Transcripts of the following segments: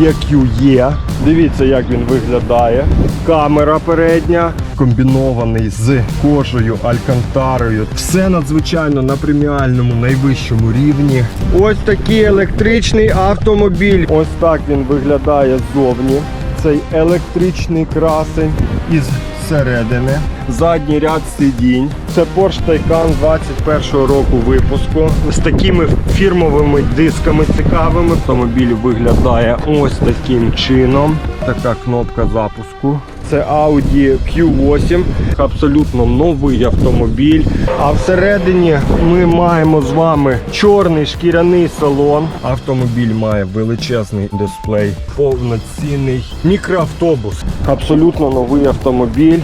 EQE. Дивіться, як він виглядає. Камера передня, комбінований з кожею, алькантарою. Все надзвичайно на преміальному найвищому рівні. Ось такий електричний автомобіль. Ось так він виглядає ззовні. Цей електричний красень із середини. Задній ряд сидінь. Це Porsche Taycan 21 року випуску. З такими фірмовими дисками цікавими. Автомобіль виглядає ось таким чином. Така кнопка запуску. Це Audi Q8, абсолютно новий автомобіль. А всередині ми маємо з вами чорний шкіряний салон. Автомобіль має величезний дисплей, повноцінний мікроавтобус. Абсолютно новий автомобіль.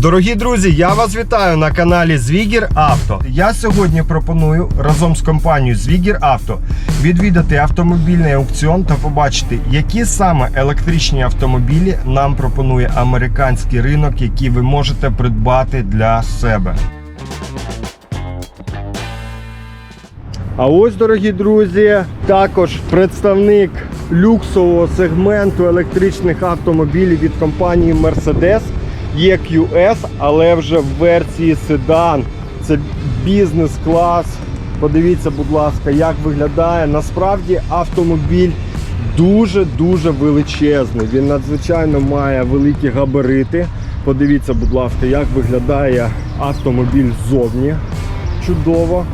Дорогі друзі, я вас вітаю на каналі Звігір Авто. Я сьогодні пропоную разом з компанією Звігір Авто відвідати автомобільний аукціон та побачити, які саме електричні автомобілі нам пропонує американський ринок, які ви можете придбати для себе. А ось, дорогі друзі, також представник люксового сегменту електричних автомобілів від компанії Mercedes EQS, але вже в версії седан. Це бізнес-клас. Подивіться, будь ласка, як виглядає. Насправді автомобіль дуже-дуже величезний. Він надзвичайно має великі габарити. Подивіться, будь ласка, як виглядає автомобіль ззовні. Чудово.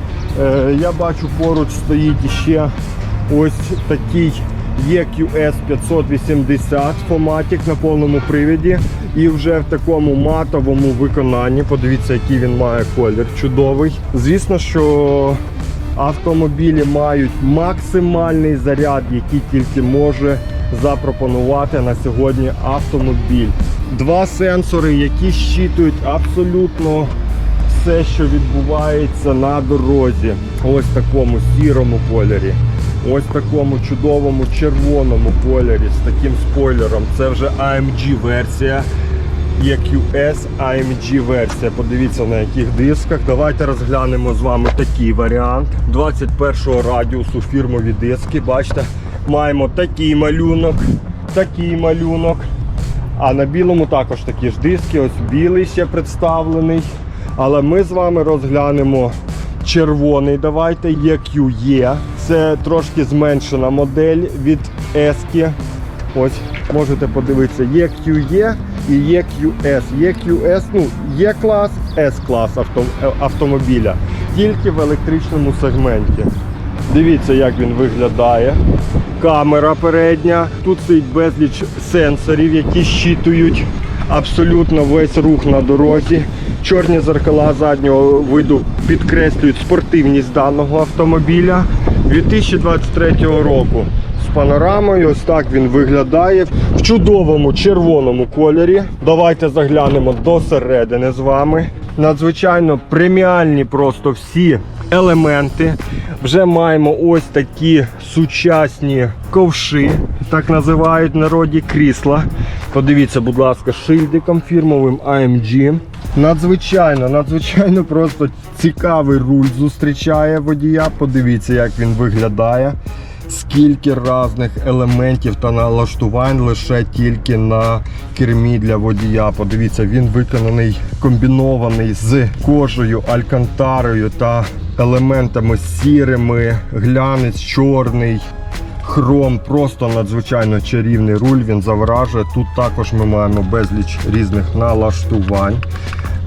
Е, Я бачу, поруч стоїть іще ось такий EQS 580 Фоматік на повному привіді. І вже в такому матовому виконанні. Подивіться, який він має колір. Чудовий. Звісно, що автомобілі мають максимальний заряд, який тільки може запропонувати на сьогодні автомобіль. Два сенсори, які щитують абсолютно все, що відбувається на дорозі. Ось в такому сірому кольорі. Ось такому чудовому червоному кольорі з таким спойлером. Це вже AMG версія. EQS AMG версія. Подивіться на яких дисках. Давайте розглянемо з вами такий варіант. 21 радіусу фірмові диски. Бачите, маємо такий малюнок, такий малюнок. А на білому також такі ж диски. Ось білий ще представлений. Але ми з вами розглянемо червоний. Давайте EQE. Це трошки зменшена модель від Ески. Ось можете подивитися EQE і EQS. EQS, ну, Є-клас, С-клас авто, е, автомобіля. Тільки в електричному сегменті. Дивіться, як він виглядає. Камера передня. Тут стоїть безліч сенсорів, які щитують абсолютно весь рух на дорозі. Чорні зеркала заднього виду підкреслюють спортивність даного автомобіля 2023 року. Панорамою, ось так він виглядає в чудовому червоному кольорі. Давайте заглянемо до середини з вами. Надзвичайно преміальні просто всі елементи. Вже маємо ось такі сучасні ковши, так називають в народі крісла. Подивіться, будь ласка, шильдиком фірмовим AMG. Надзвичайно, надзвичайно просто цікавий руль зустрічає водія. Подивіться, як він виглядає. Скільки різних елементів та налаштувань лише тільки на кермі для водія. Подивіться, він виконаний комбінований з кожею, алькантарою та елементами сірими, глянець чорний. Хром просто надзвичайно чарівний руль, він завражує. Тут також ми маємо безліч різних налаштувань.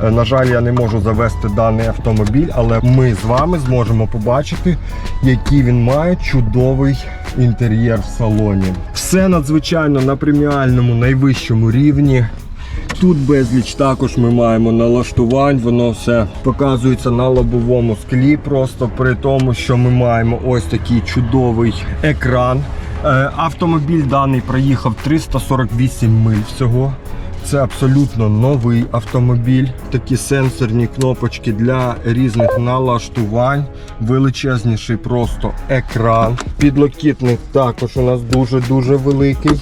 Е, На жаль, я не можу завести даний автомобіль, але ми з вами зможемо побачити, який він має чудовий інтер'єр в салоні. Все надзвичайно на преміальному найвищому рівні. Тут безліч також ми маємо налаштувань, воно все показується на лобовому склі, просто при тому, що ми маємо ось такий чудовий екран. Е, Автомобіль даний проїхав 348 миль всього. Це абсолютно новий автомобіль. Такі сенсорні кнопочки для різних налаштувань. Величезніший просто екран. Підлокітник також у нас дуже-дуже великий.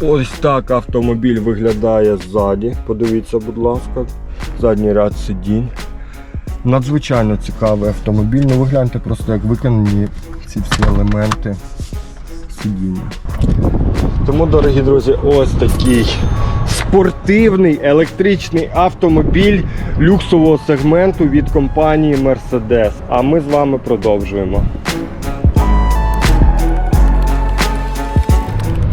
Ось так автомобіль виглядає ззаді. Подивіться, будь ласка, задній ряд сидінь. Надзвичайно цікавий автомобіль. Ну ви гляньте просто, як виконані ці всі елементи. сидіння. Тому, дорогі друзі, ось такий спортивний електричний автомобіль люксового сегменту від компанії Mercedes. А ми з вами продовжуємо.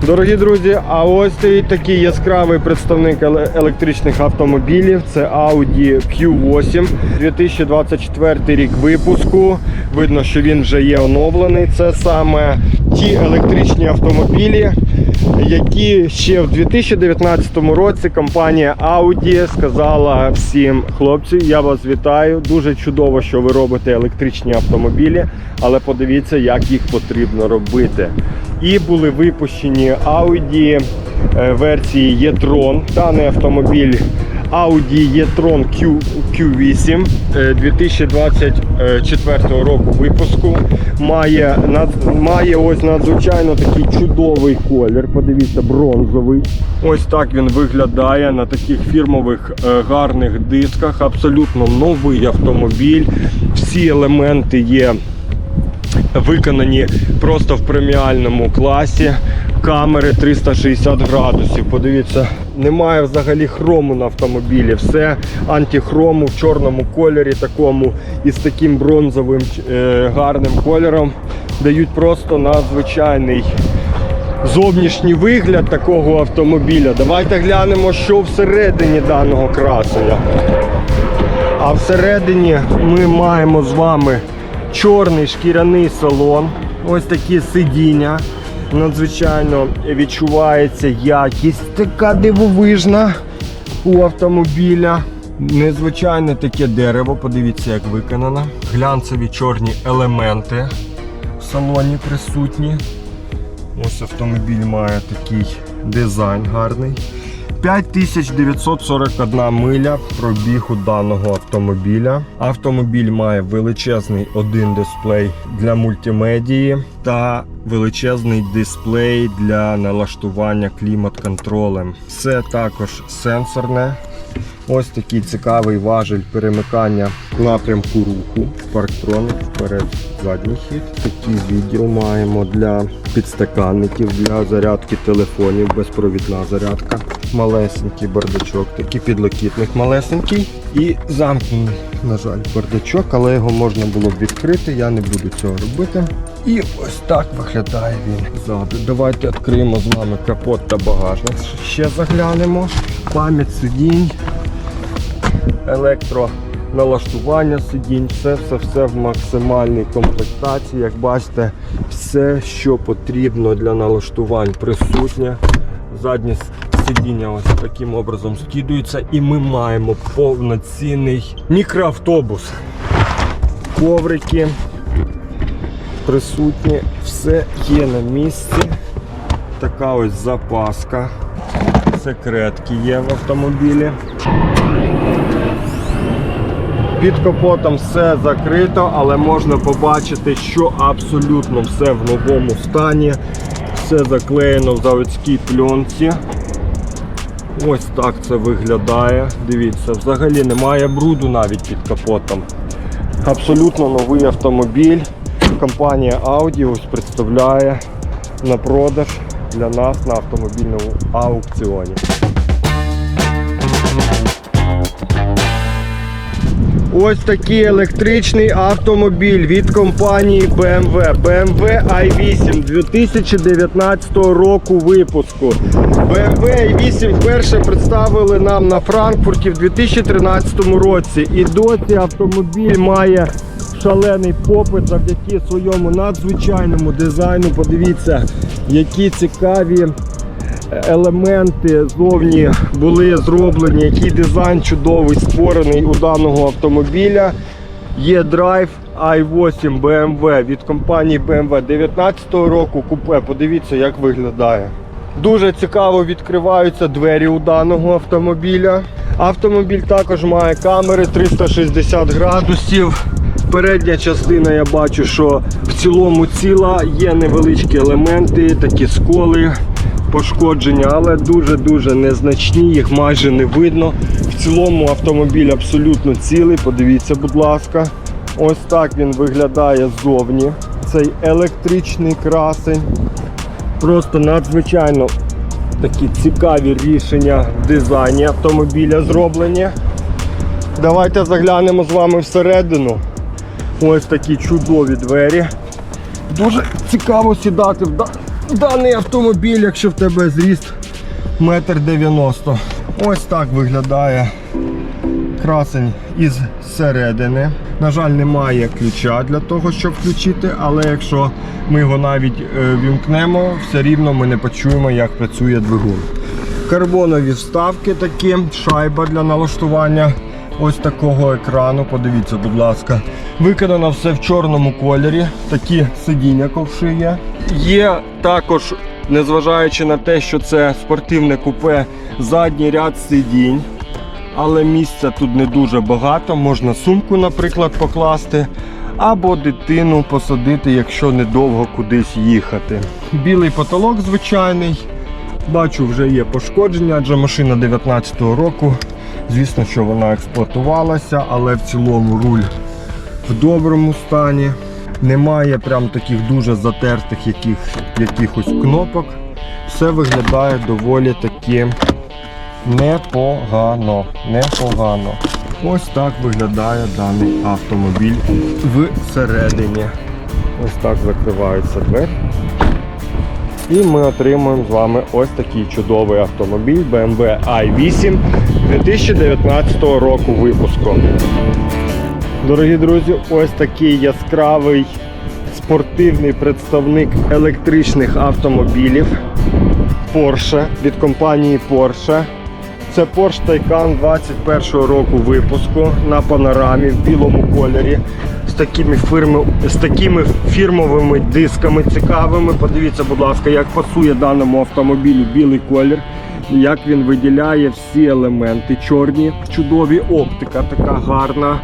Дорогі друзі, а ось стоїть такий яскравий представник електричних автомобілів. Це Audi Q8, 2024 рік випуску. Видно, що він вже є оновлений. Це саме ті електричні автомобілі, які ще в 2019 році компанія Audi сказала всім хлопці, я вас вітаю. Дуже чудово, що ви робите електричні автомобілі, але подивіться, як їх потрібно робити. І були випущені Audi е, версії e-tron. Даний автомобіль Audi e-tron Q, Q8 е, 2024 року випуску. Має, над, має ось надзвичайно такий чудовий колір. Подивіться, бронзовий. Ось так він виглядає на таких фірмових е, гарних дисках. Абсолютно новий автомобіль. Всі елементи є виконані просто в преміальному класі. Камери 360 градусів. Подивіться, немає взагалі хрому на автомобілі. Все антихрому в чорному кольорі, такому і з таким бронзовим е, гарним кольором. Дають просто надзвичайний зовнішній вигляд такого автомобіля. Давайте глянемо, що всередині даного красення. А всередині ми маємо з вами чорний шкіряний салон. Ось такі сидіння. Надзвичайно відчувається якість така дивовижна у автомобіля. Незвичайне таке дерево, подивіться, як виконано. Глянцеві чорні елементи в салоні присутні. Ось автомобіль має такий дизайн гарний. 5941 миля пробігу даного автомобіля. Автомобіль має величезний один дисплей для мультимедії та величезний дисплей для налаштування клімат-контролем. Все також сенсорне. Ось такий цікавий важель перемикання напрямку руху. Парктроник вперед, задній хід. Такий відділ маємо для підстаканників, для зарядки телефонів, безпровідна зарядка. Малесенький бардачок, такий підлокітник малесенький. І замкнений, на жаль, бардачок, але його можна було б відкрити, я не буду цього робити. І ось так виглядає він ззаду. Давайте відкриємо з вами капот та багажник. Ще заглянемо. Пам'ять сидінь електроналаштування сидінь, все все все в максимальній комплектації. Як бачите, все, що потрібно для налаштувань присутнє. Заднє сидіння ось таким образом скидується і ми маємо повноцінний мікроавтобус. Коврики присутні, все є на місці. Така ось запаска. Секретки є в автомобілі. Під капотом все закрито, але можна побачити, що абсолютно все в новому стані. Все заклеєно в заводській пленці. Ось так це виглядає. Дивіться, взагалі немає бруду навіть під капотом. Абсолютно новий автомобіль. Компанія Audi ось представляє на продаж для нас на автомобільному аукціоні. Ось такий електричний автомобіль від компанії BMW. BMW i8 2019 року випуску. BMW i8 вперше представили нам на Франкфурті в 2013 році. І досі автомобіль має шалений попит завдяки своєму надзвичайному дизайну. Подивіться, які цікаві елементи зовні були зроблені, який дизайн чудовий створений у даного автомобіля. Є драйв i8 BMW від компанії BMW 19 року купе. Подивіться, як виглядає. Дуже цікаво відкриваються двері у даного автомобіля. Автомобіль також має камери 360 градусів. Передня частина я бачу, що в цілому ціла, є невеличкі елементи, такі сколи, пошкодження, але дуже-дуже незначні, їх майже не видно. В цілому автомобіль абсолютно цілий. Подивіться, будь ласка. Ось так він виглядає ззовні. Цей електричний красень. Просто надзвичайно такі цікаві рішення в дизайні автомобіля зроблені. Давайте заглянемо з вами всередину. Ось такі чудові двері. Дуже цікаво сідати в даний автомобіль, якщо в тебе зріст метр дев'яносто. Ось так виглядає красень із середини. На жаль, немає ключа для того, щоб включити, але якщо ми його навіть е, вімкнемо, все рівно ми не почуємо, як працює двигун. Карбонові вставки такі, шайба для налаштування ось такого екрану. Подивіться, будь ласка. Виконано все в чорному кольорі. Такі сидіння ковши є. Є також, незважаючи на те, що це спортивне купе, задній ряд сидінь. Але місця тут не дуже багато. Можна сумку, наприклад, покласти. Або дитину посадити, якщо недовго кудись їхати. Білий потолок звичайний. Бачу, вже є пошкодження, адже машина 19-го року. Звісно, що вона експлуатувалася, але в цілому руль в доброму стані. Немає прям таких дуже затертих яких, якихось кнопок. Все виглядає доволі таки непогано. Непогано. Ось так виглядає даний автомобіль всередині. Ось так закриваються двері. І ми отримуємо з вами ось такий чудовий автомобіль BMW i8 2019 року випуску. Дорогі друзі, ось такий яскравий спортивний представник електричних автомобілів Porsche від компанії Porsche. Це Porsche Taycan 21 року випуску на панорамі в білому кольорі з такими, фірми, з такими фірмовими дисками цікавими. Подивіться, будь ласка, як пасує даному автомобілю білий колір, як він виділяє всі елементи чорні, чудові, оптика така гарна.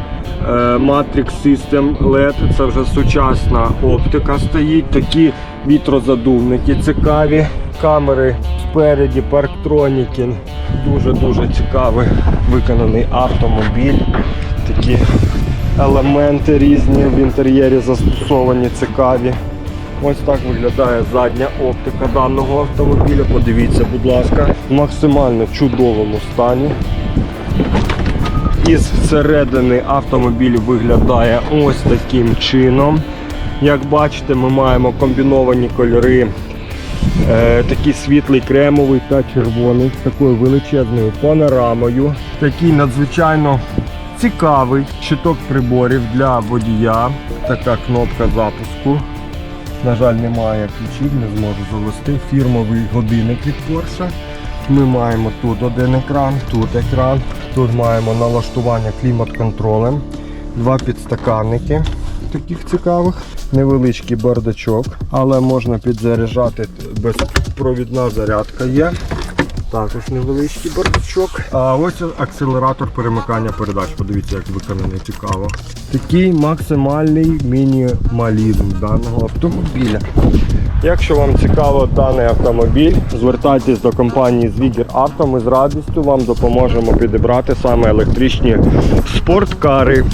Е, Matrix System LED, це вже сучасна оптика стоїть, такі вітрозадувники цікаві, камери спереді, парктроніки. Дуже-дуже цікавий виконаний автомобіль. Такі елементи різні в інтер'єрі застосовані, цікаві. Ось так виглядає задня оптика даного автомобіля. Подивіться, будь ласка, в максимально чудовому стані. Із середини автомобіль виглядає ось таким чином. Як бачите, ми маємо комбіновані кольори. Е, такий світлий кремовий та червоний з такою величезною панорамою. Такий надзвичайно цікавий щиток приборів для водія. Така кнопка запуску. На жаль, немає ключів, не зможу завести. Фірмовий годинник від Porsche. Ми маємо тут один екран, тут екран. Тут маємо налаштування клімат-контролем, два підстаканники таких цікавих, невеличкий бардачок, але можна підзаряджати безпровідна зарядка є. Також невеличкий бардачок. А ось акселератор перемикання передач. Подивіться, як виконаний цікаво. Такий максимальний мінімалізм даного автомобіля. Якщо вам цікаво даний автомобіль, звертайтесь до компанії Звігір Авто. Ми з радістю вам допоможемо підібрати саме електричні спорткари.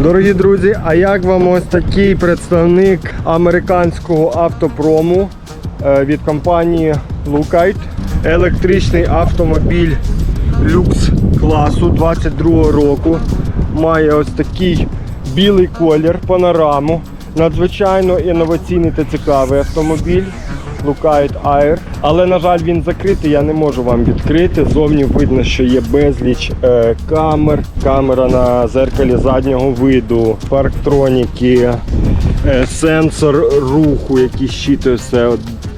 Дорогі друзі, а як вам ось такий представник американського автопрому е, від компанії Lukite? Електричний автомобіль люкс класу 22 року. Має ось такий білий колір, панораму. Надзвичайно інноваційний та цікавий автомобіль. Lukite Air. Але, на жаль, він закритий, я не можу вам відкрити. Зовні видно, що є безліч е, камер, камера на зеркалі заднього виду, парктроніки, е, сенсор руху, який щитує все.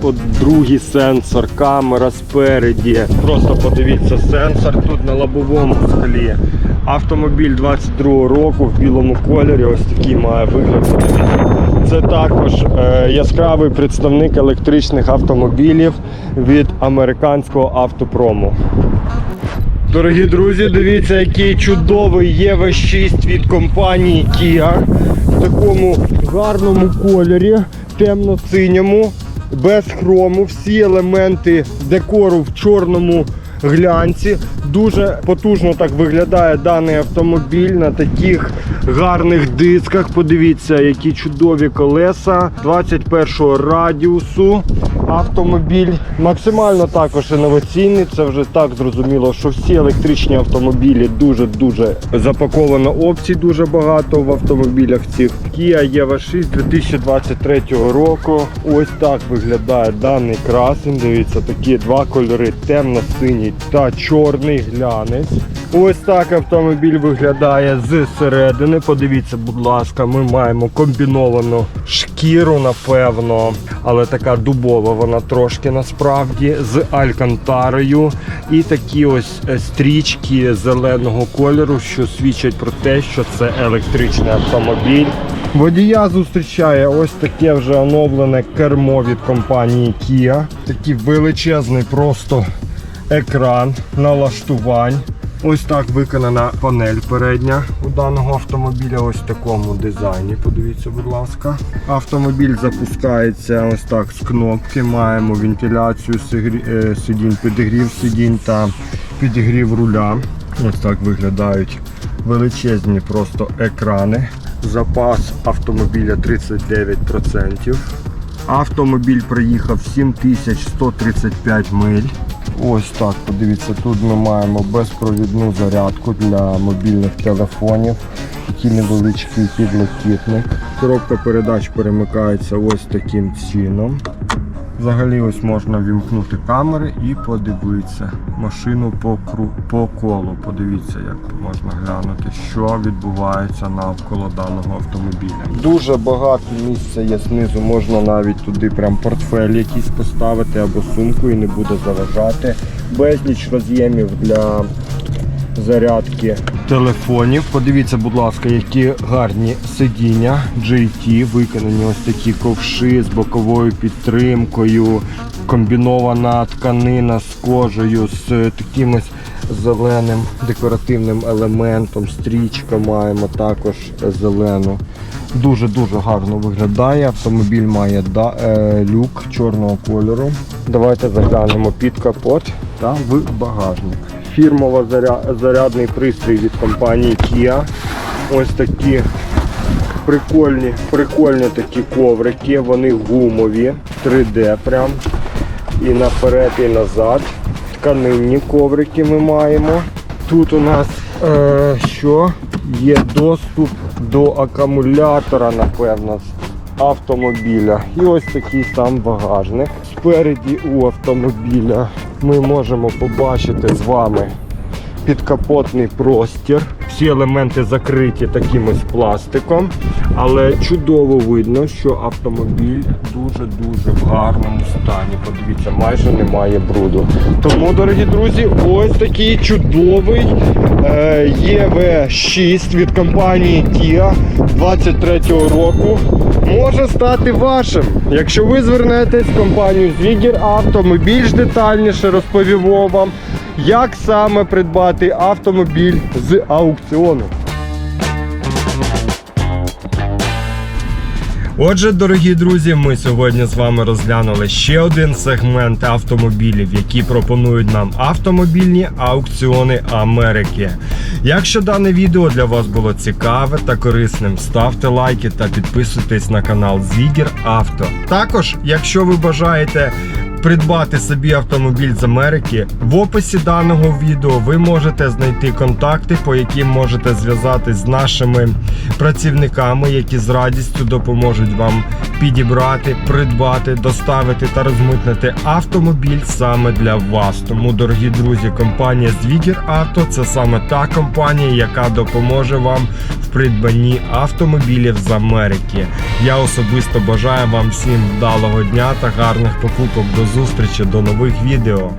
От, другий сенсор, камера спереді. Просто подивіться, сенсор тут на лобовому склі. Автомобіль 22 року в білому кольорі, ось такий має вигляд. Це також е, яскравий представник електричних автомобілів від американського автопрому. Дорогі друзі, дивіться, який чудовий ЄВ6 від компанії Kia в такому гарному кольорі, темно-синьому, без хрому, всі елементи декору в чорному глянці. Дуже потужно так виглядає даний автомобіль на таких гарних дисках. Подивіться, які чудові колеса 21 радіусу. Автомобіль максимально також інноваційний. Це вже так зрозуміло, що всі електричні автомобілі дуже-дуже запаковано опцій дуже багато в автомобілях цих. Kia EV6 2023 року. Ось так виглядає даний красень. Дивіться, такі два кольори: темно-синій та чорний глянець. Ось так автомобіль виглядає зсередини. Подивіться, будь ласка, ми маємо комбіновану шкіру, напевно, але така дубова вона трошки насправді з алькантарою. І такі ось е, стрічки зеленого кольору, що свідчать про те, що це електричний автомобіль. Водія зустрічає ось таке вже оновлене кермо від компанії Kia. Такий величезний просто екран налаштувань. Ось так виконана панель передня у даного автомобіля. Ось в такому дизайні. Подивіться, будь ласка. Автомобіль запускається ось так з кнопки. Маємо вентиляцію е, сидінь, підігрів сидінь та підігрів руля. Ось так виглядають величезні просто екрани. Запас автомобіля 39%. Автомобіль проїхав 7135 миль. Ось так, подивіться, тут ми маємо безпровідну зарядку для мобільних телефонів. Такий невеличкий підлокітник. Коробка передач перемикається ось таким чином. Взагалі ось можна вімкнути камери і подивитися машину по, кру... по колу. Подивіться, як можна глянути, що відбувається навколо даного автомобіля. Дуже багато місця є знизу, можна навіть туди прям портфель якийсь поставити або сумку і не буде заважати. Безліч роз'ємів для зарядки телефонів. Подивіться, будь ласка, які гарні сидіння GT, виконані ось такі ковши з боковою підтримкою, комбінована тканина з кожею, з такимось зеленим декоративним елементом. Стрічка маємо також зелену. Дуже-дуже гарно виглядає. Автомобіль має да, е, люк чорного кольору. Давайте заглянемо під капот та в багажник. Фірмова заря... зарядний пристрій від компанії Kia. Ось такі прикольні, прикольні такі коврики. Вони гумові, 3D прям. І наперед, і назад. Тканинні коврики ми маємо. Тут у нас е, що? Є доступ до акумулятора, напевно, автомобіля. І ось такий сам багажник. Спереді у автомобіля ми можемо побачити з вами підкапотний простір. Всі елементи закриті таким ось пластиком, але чудово видно, що автомобіль дуже-дуже в гарному стані. Подивіться, майже немає бруду. Тому, дорогі друзі, ось такий чудовий е, EV6 від компанії Kia 23-го року може стати вашим. Якщо ви звернетесь в компанію Zwiger Auto, ми більш детальніше розповімо вам, як саме придбати автомобіль з аукціону. Отже, дорогі друзі, ми сьогодні з вами розглянули ще один сегмент автомобілів, які пропонують нам автомобільні аукціони Америки. Якщо дане відео для вас було цікаве та корисним, ставте лайки та підписуйтесь на канал Zwiger Auto. Також, якщо ви бажаєте придбати собі автомобіль з Америки, в описі даного відео ви можете знайти контакти, по яким можете зв'язатись з нашими працівниками, які з радістю допоможуть вам підібрати, придбати, доставити та розмитнити автомобіль саме для вас. Тому, дорогі друзі, компанія Zwiger Auto – це саме та компанія, яка допоможе вам в придбанні автомобілів з Америки. Я особисто бажаю вам всім вдалого дня та гарних покупок. До зустрічі, до нових відео.